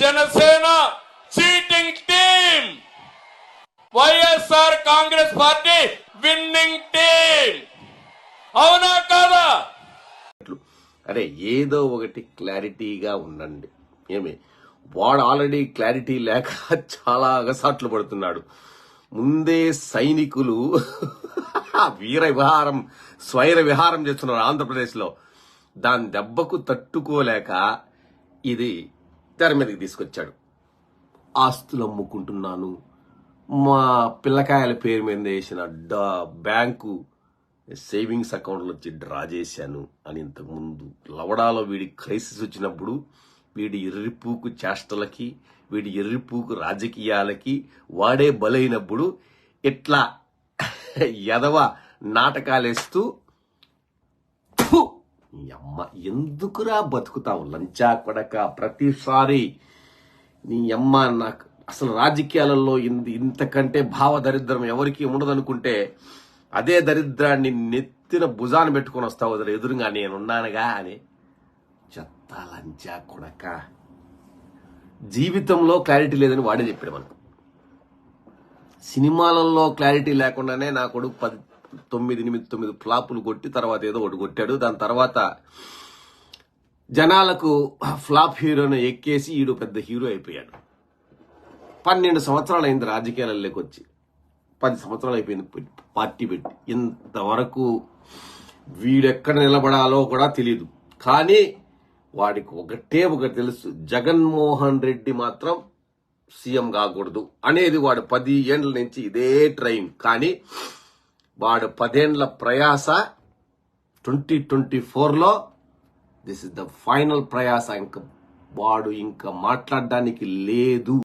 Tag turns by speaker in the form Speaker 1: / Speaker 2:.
Speaker 1: Janasena cheating team YSR Congress party winning team అవునా కాదా?
Speaker 2: అరే ఏదో ఒకటి క్లారిటీగా ఉండండి. ఏమి? వాడు ఆల్రెడీ క్లారిటీ లేక చాలా అగసాట్లు పడుతున్నాడు. ముందే సైనికులు వీర విహారం స్వైర విహారం చేస్తున్నారు ఆంధ్రప్రదేశ్లో. దాని దెబ్బకు తట్టుకోలేక ఇది తెర మీదకి తీసుకొచ్చాడు. ఆస్తులు అమ్ముకుంటున్నాను. మా పిల్లకాయల పేరు మీద వేసిన డా- బ్యాంకు సేవింగ్స్ అకౌంట్లో వచ్చి డ్రా చేశాను అని ఇంతకుముందు. లవడాలో వీడి క్రైసిస్ వచ్చినప్పుడు వీడి ఎర్రిపూకు చేష్టలకి వీడి ఎర్రిపూకు రాజకీయాలకి వాడే బలైనప్పుడు ఇట్లా ఎదవ నాటకాలేస్తూ నీ అమ్మ ఎందుకురా బతుకుతావు? లంచా కొడక ప్రతిసారి నీ అమ్మ నాకు అసలు రాజకీయాలలో ఇంతకంటే భావ దరిద్రం ఎవరికి ఉండదనుకుంటే అదే దరిద్రాన్ని నెత్తిన భుజాన పెట్టుకొని వస్తావు వదిలే ఎదురుగా నేనున్నానుగా అని చెత్త లంచా కొడక జీవితంలో క్లారిటీ లేదని వాడే చెప్పాడు మనకు. సినిమాలలో క్లారిటీ లేకుండానే నా కొడుకు పది తొమ్మిది ఎనిమిది తొమ్మిది ఫ్లాపులు కొట్టి తర్వాత ఏదో ఒకటి కొట్టాడు. దాని తర్వాత జనాలకు ఫ్లాప్ హీరోను ఎక్కేసి ఈడు పెద్ద హీరో అయిపోయాడు. పన్నెండు సంవత్సరాలు అయింది రాజకీయాలలోకి వచ్చి. పది సంవత్సరాలు అయిపోయింది పార్టీ పెట్టి. ఇంతవరకు వీడెక్కడ నిలబడాలో కూడా తెలియదు కానీ వాడికి ఒకటే ఒకటి తెలుసు. జగన్మోహన్ రెడ్డి మాత్రం సీఎం కాకూడదు అనేది వాడు పది ఏండ్ల నుంచి ఇదే ట్రైన్. కానీ వాడు పదేండ్ల ప్రయాస ట్వంటీ ట్వంటీ ఫోర్లో దిస్ ఇస్ ద ఫైనల్ ప్రయాస. ఇంకా వాడు ఇంకా మాట్లాడడానికి లేదు.